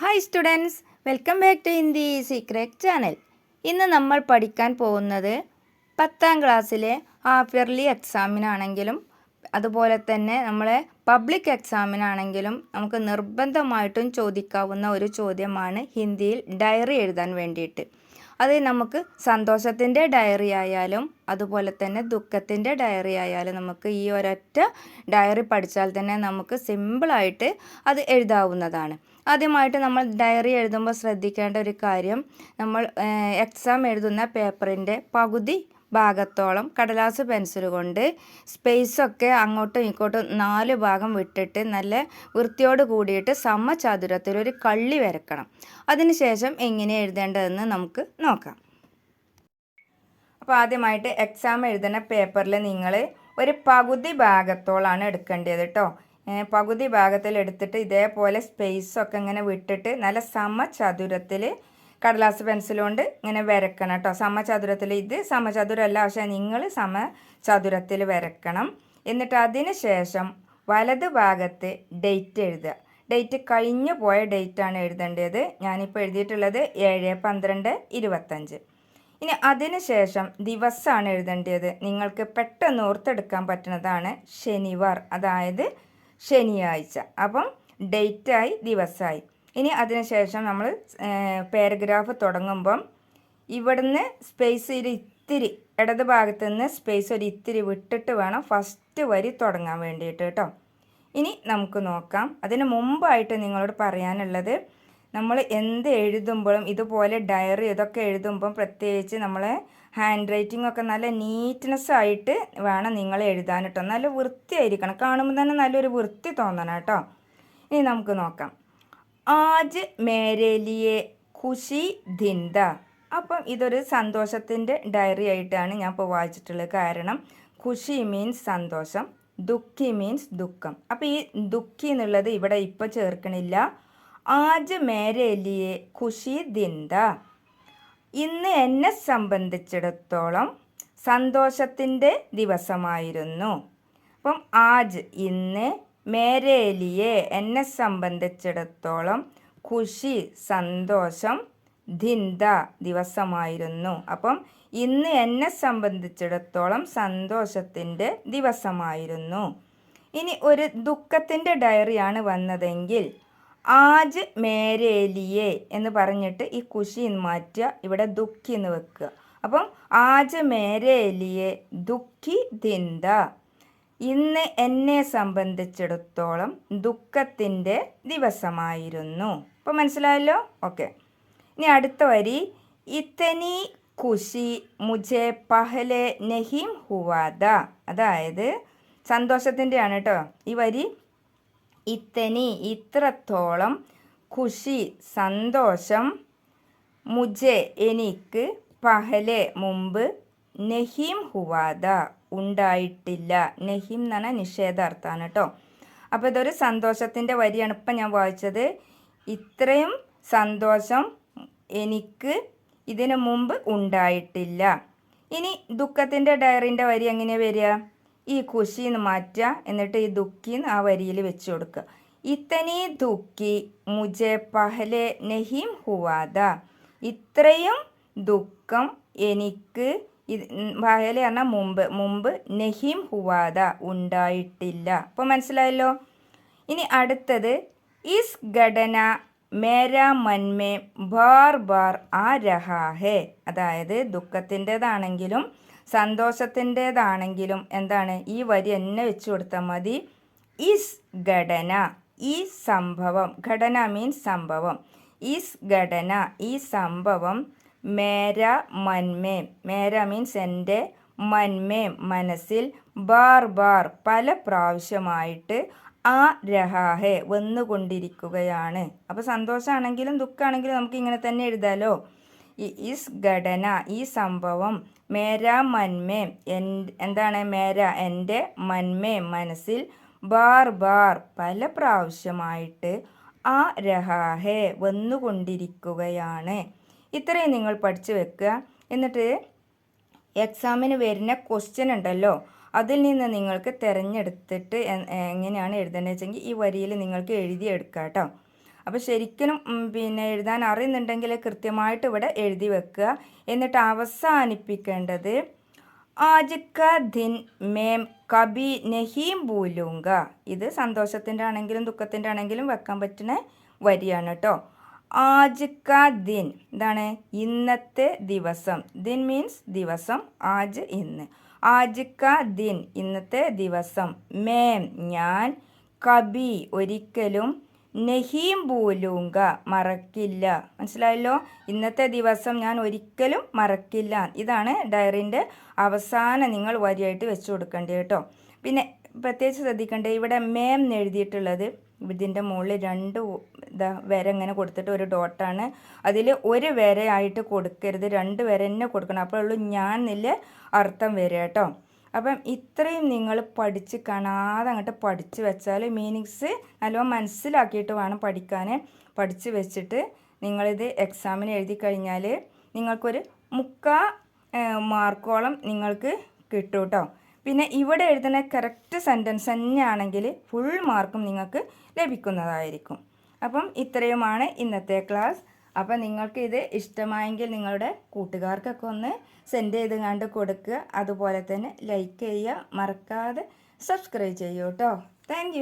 Hi students welcome back to Hindi secret channel ഇന്ന് നമ്മൾ പഠിക്കാൻ പോകുന്നത് പത്താം ക്ലാസ്സിലെ ഹാഫ് ഇയർലി എക്സാമിനാണെങ്കിലും അതുപോലെ തന്നെ നമ്മളെ പബ്ലിക് എക്സാമിനാണെങ്കിലും നമുക്ക് നിർബന്ധമായിട്ടും ചോദിക്കാവുന്ന ഒരു ചോദ്യമാണ് ഹിന്ദിയിൽ ഡയറി എഴുതാൻ വേണ്ടിയിട്ട്. അത് നമുക്ക് സന്തോഷത്തിന്റെ ഡയറി ആയാലും അതുപോലെ തന്നെ ദുഃഖത്തിന്റെ ഡയറി ആയാലും നമുക്ക് ഈ ഒരൊറ്റ ഡയറി പഠിച്ചാൽ തന്നെ നമുക്ക് സിമ്പിളായിട്ട് അത് എഴുതാവുന്നതാണ്. ആദ്യമായിട്ട് നമ്മൾ ഡയറി എഴുതുമ്പോൾ ശ്രദ്ധിക്കേണ്ട ഒരു കാര്യം നമ്മൾ എക്സാം എഴുതുന്ന പേപ്പറിന്റെ പകുതി ഭാഗത്തോളം കടലാസ് പെൻസിൽ കൊണ്ട് സ്പേസൊക്കെ അങ്ങോട്ടും ഇങ്ങോട്ടും നാല് ഭാഗം വിട്ടിട്ട് നല്ല വൃത്തിയോട് കൂടിയിട്ട് സമചതുരത്തിൽ ഒരു കള്ളി വരക്കണം. അതിനുശേഷം എങ്ങനെ എഴുതേണ്ടതെന്ന് നമുക്ക് നോക്കാം. അപ്പോൾ ആദ്യമായിട്ട് എക്സാം എഴുതുന്ന പേപ്പറിൽ നിങ്ങൾ ഒരു പകുതി ഭാഗത്തോളാണ് എടുക്കേണ്ടത് കേട്ടോ പകുതി ഭാഗത്തിൽ എടുത്തിട്ട് ഇതേപോലെ സ്പേസൊക്കെ ഇങ്ങനെ വിട്ടിട്ട് നല്ല സമചതുരത്തിൽ കടലാസ് പെൻസിൽ കൊണ്ട് ഇങ്ങനെ വരക്കണം കേട്ടോ. സമചതുരത്തിൽ ഇത് സമചതുരമല്ല പക്ഷേ നിങ്ങൾ സമചതുരത്തിൽ വരക്കണം. എന്നിട്ട് അതിന് ശേഷം വലത് ഭാഗത്ത് ഡേറ്റ് എഴുതുക. ഡേറ്റ് കഴിഞ്ഞു പോയ ഡേറ്റാണ് എഴുതേണ്ടത്. ഞാനിപ്പോൾ എഴുതിയിട്ടുള്ളത് ഏഴ് പന്ത്രണ്ട് ഇരുപത്തഞ്ച്. ഇനി അതിന് ശേഷം ദിവസമാണ് എഴുതേണ്ടത്. നിങ്ങൾക്ക് പെട്ടെന്ന് ഓർത്തെടുക്കാൻ പറ്റുന്നതാണ് ശനിവാർ അതായത് ശനിയാഴ്ച. അപ്പം ഡേറ്റായി ദിവസമായി ഇനി അതിനുശേഷം നമ്മൾ പാരഗ്രാഫ് തുടങ്ങുമ്പം ഇവിടുന്ന് സ്പേസ് ഒരു ഇത്തിരി ഇടത് ഭാഗത്ത് നിന്ന് സ്പേസ് ഒരു ഇത്തിരി വിട്ടിട്ട് വേണം ഫസ്റ്റ് വരി തുടങ്ങാൻ വേണ്ടിയിട്ട് കേട്ടോ ഇനി നമുക്ക് നോക്കാം. അതിന് മുമ്പായിട്ട് നിങ്ങളോട് പറയാനുള്ളത് നമ്മൾ എന്ത് എഴുതുമ്പോഴും ഇതുപോലെ ഡയറി ഇതൊക്കെ എഴുതുമ്പം പ്രത്യേകിച്ച് നമ്മൾ ഹാൻഡ് റൈറ്റിംഗ് ഒക്കെ നല്ല നീറ്റ്നെസ് ആയിട്ട് വേണം നിങ്ങൾ എഴുതാൻ കേട്ടോ നല്ല വൃത്തിയായിരിക്കണം. കാണുമ്പോൾ തന്നെ നല്ലൊരു വൃത്തി തോന്നണം കേട്ടോ ഇനി നമുക്ക് നോക്കാം. ആജ് മേരേലിയെ ഖുഷി ദിന്ത അപ്പം ഇതൊരു സന്തോഷത്തിന്റെ ഡയറി ആയിട്ടാണ് ഞാൻ ഇപ്പോൾ വായിച്ചിട്ടുള്ളത്. കാരണം ഖുഷി മീൻസ് സന്തോഷം ദുഃഖി മീൻസ് ദുഃഖം. അപ്പോൾ ഈ ദുഃഖി എന്നുള്ളത് ഇവിടെ ഇപ്പോൾ ചേർക്കണില്ല. ആജ് മേരേലിയെ ഖുഷി ദിന്ത ഇന്ന് എന്നെ സംബന്ധിച്ചിടത്തോളം സന്തോഷത്തിന്റെ ദിവസമായിരുന്നു. അപ്പം ആജ് ഇന്ന് മേരേലിയെ എന്നെ സംബന്ധിച്ചിടത്തോളം ഖുഷി സന്തോഷം ധിന്ത ദിവസമായിരുന്നു. അപ്പം ഇന്ന് എന്നെ സംബന്ധിച്ചിടത്തോളം സന്തോഷത്തിന്റെ ദിവസമായിരുന്നു. ഇനി ഒരു ദുഃഖത്തിന്റെ ഡയറിയാണ് വന്നതെങ്കിൽ ആജ് മേരേലിയെ എന്ന് പറഞ്ഞിട്ട് ഈ കുശി മാറ്റുക ഇവിടെ ദുഃഖി എന്ന് വെക്കുക. അപ്പം ആജ് മേരേലിയെ ദുഃഖി ദിന്ത ഇന്ന് എന്നെ സംബന്ധിച്ചിടത്തോളം ദുഃഖത്തിന്റെ ദിവസമായിരുന്നു. അപ്പോൾ മനസ്സിലായല്ലോ? ഓക്കെ. ഇനി അടുത്ത വരി. ഇത്തനി ഖുഷി മുജെ പഹലെ നഹീം ഹുവാദ. അതായത് സന്തോഷത്തിന്റെയാണ് കേട്ടോ ഈ വരി. ഇത്തനി ഇത്രത്തോളം ഖുഷി സന്തോഷം മുജെ എനിക്ക് പഹലെ മുമ്പ് നഹീം ഹുവാദ. ഉണ്ടായിട്ടില്ല. നെഹിം എന്ന് പറഞ്ഞാൽ നിഷേധാർത്ഥാണ് കേട്ടോ. അപ്പോൾ ഇതൊരു സന്തോഷത്തിന്റെ വരിയാണ് ഇപ്പം ഞാൻ വായിച്ചത്. ഇത്രയും സന്തോഷം എനിക്ക് ഇതിനു മുമ്പ് ഉണ്ടായിട്ടില്ല. ഇനി ദുഃഖത്തിന്റെ ഡയറിന്റെ വരി എങ്ങനെ വരിക? ഈ കുശിന്ന് മാറ്റുക എന്നിട്ട് ഈ ദുഃഖിന്ന് ആ വരിയിൽ വെച്ച് കൊടുക്കുക. ഇത്തനി ദുഃഖി മുജെ പഹലെ നഹീം ഹുവാദ. ഇത്രയും ദുഃഖം എനിക്ക് ഇത് വായല പറഞ്ഞാൽ മുമ്പ്. മുമ്പ് നഹീം ഹുവാദ ഉണ്ടായിട്ടില്ല. അപ്പോൾ മനസ്സിലായല്ലോ? ഇനി അടുത്തത് ഇസ് ഘടന മേരാ മന്മേ ബാർ ബാർ ആ രഹാഹേ. അതായത് ദുഃഖത്തിന്റെതാണെങ്കിലും സന്തോഷത്തിന്റെതാണെങ്കിലും എന്താണ്? ഈ വരി എന്നെ വെച്ച് കൊടുത്താൽ മതി. ഇസ് ഘടന ഈ സംഭവം. ഘടന മീൻസ് സംഭവം. ഇസ് ഘടന ഈ സംഭവം മേര മന്മേ. മേര മീൻസ് എന്റെ മന്മേ മനസ്സിൽ ബാർ ബാർ പല പ്രാവശ്യമായിട്ട് ആ രഹാഹെ വന്നുകൊണ്ടിരിക്കുകയാണ്. അപ്പോൾ സന്തോഷമാണെങ്കിലും ദുഃഖമാണെങ്കിലും നമുക്ക് ഇങ്ങനെ തന്നെ എഴുതാലോ? ഇസ് ഘടന ഈ സംഭവം മേര മന്മേ എന്താണ് മേര? എന്റെ മന്മേ മനസ്സിൽ ബാർ ബാർ പല പ്രാവശ്യമായിട്ട് ആ രഹാഹെ വന്നുകൊണ്ടിരിക്കുകയാണ്. ഇത്രയും നിങ്ങൾ പഠിച്ചു വെക്കുക. എന്നിട്ട് എക്സാമിന് വരുന്ന ക്വസ്റ്റ്യൻ ഉണ്ടല്ലോ. അതിൽ നിന്ന് നിങ്ങൾക്ക് തിരഞ്ഞെടുത്തിട്ട് എങ്ങനെയാണ് എഴുതേണ്ടത് വെച്ചെങ്കിൽ ഈ വരിയിൽ നിങ്ങൾക്ക് എഴുതിയെടുക്കുക കേട്ടോ അപ്പോൾ ശരിക്കും പിന്നെ എഴുതാൻ അറിയുന്നുണ്ടെങ്കിൽ കൃത്യമായിട്ട് ഇവിടെ എഴുതി വെക്കുക. എന്നിട്ട് അവസാനിപ്പിക്കേണ്ടത് ആജിക്ക ദിൻ മേം കബി നഹീം ഭൂലൂങ്ക ഇത് സന്തോഷത്തിന്റെ ആണെങ്കിലും ദുഃഖത്തിന്റെ ആണെങ്കിലും വെക്കാൻ പറ്റുന്ന വരിയാണ് കേട്ടോ ആജ് ക ദിൻ എന്താണ് ഇന്നത്തെ ദിവസം. ദിൻ മീൻസ് ദിവസം ആജ് ഇന്ന്. ആജ് ക ദിൻ ഇന്നത്തെ ദിവസം. മേം ഞാൻ കബി ഒരിക്കലും നെഹീം ബൂലൂങ്ക മറക്കില്ല. മനസ്സിലായല്ലോ? ഇന്നത്തെ ദിവസം ഞാൻ ഒരിക്കലും മറക്കില്ല. ഇതാണ് ഡയറിന്റെ അവസാനം നിങ്ങൾ വരിയായിട്ട് വെച്ചു കൊടുക്കേണ്ടത് കേട്ടോ. പിന്നെ പ്രത്യേകിച്ച് ശ്രദ്ധിക്കേണ്ടത് ഇവിടെ മേം എഴുതിയിട്ടുള്ളത് ഇതിന്റെ മുകളിൽ രണ്ട് ഇതാ വര ഇങ്ങനെ കൊടുത്തിട്ട് ഒരു ഡോട്ടാണ് അതിൽ ഒരു വരയായിട്ട് കൊടുക്കരുത് രണ്ട് വര തന്നെ കൊടുക്കണം. അപ്പോഴുള്ളൂ ഞാൻ എന്നില്ല അർത്ഥം വരിക കേട്ടോ. അപ്പം ഇത്രയും നിങ്ങൾ പഠിച്ച് കാണാതെ അങ്ങോട്ട് പഠിച്ച് വെച്ചാൽ മീനിങ്സ് നല്ലോണം മനസ്സിലാക്കിയിട്ട് വേണം പഠിക്കാൻ. പഠിച്ച് വെച്ചിട്ട് നിങ്ങളിത് എക്സാമിന് എഴുതി കഴിഞ്ഞാൽ നിങ്ങൾക്കൊരു മുക്കാ മാർക്കോളം നിങ്ങൾക്ക് കിട്ടും കേട്ടോ. പിന്നെ ഇവിടെ എഴുതുന്ന കറക്റ്റ് സെന്റൻസ് തന്നെയാണെങ്കിൽ ഫുൾ മാർക്കും നിങ്ങൾക്ക് ലഭിക്കുന്നതായിരിക്കും. അപ്പം ഇത്രയുമാണ് ഇന്നത്തെ ക്ലാസ് അപ്പം നിങ്ങൾക്ക് ഇത് ഇഷ്ടമായെങ്കിൽ നിങ്ങളുടെ കൂട്ടുകാർക്കൊക്കെ ഒന്ന് സെൻഡ് ചെയ്ത് കണ്ട് കൊടുക്കുക. അതുപോലെ തന്നെ ലൈക്ക് ചെയ്യുക. മറക്കാതെ സബ്സ്ക്രൈബ് ചെയ്യൂ കേട്ടോ. താങ്ക്